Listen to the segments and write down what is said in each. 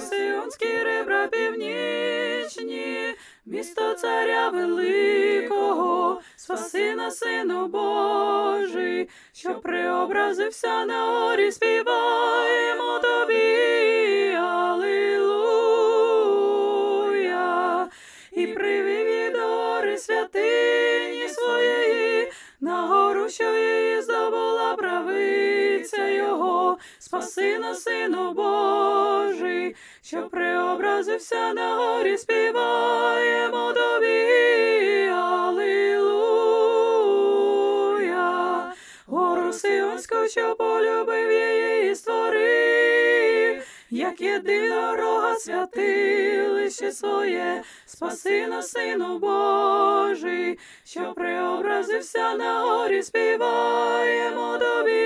Сіонські ребра північні, місто царя великого, спаси на сину Божий, що преобразився на горі, співаємо спаси на сину Божий, що преобразився на горі, співаємо тобі, Алілуя, гору Сионську, що полюбив її і створив, як єдинорога святилище своє, спаси на сину Божий, що преобразився на горі, співаємо тобі,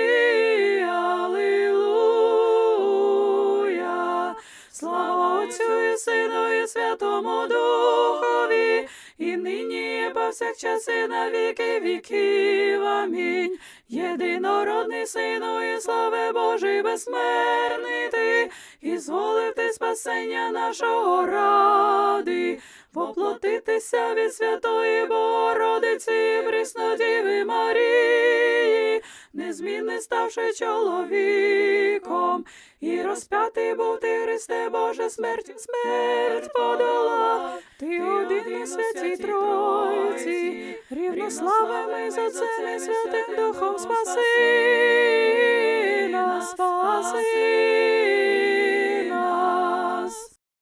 Святому Духові, і нині і повсякчас і на віки віків. Амінь. Єдинородний Сину і слави Божий безсмертний ти, і зволив ти спасення нашого ради, воплотитися від Святої Богородиці, Преснодіви Марії, незмінне ставши чоловіком, і розп'ятий був ти, Христе Боже, смерть, смерть подала, ти один і святій Тройці, рівнославими за це Святим Духом спаси нас, спаси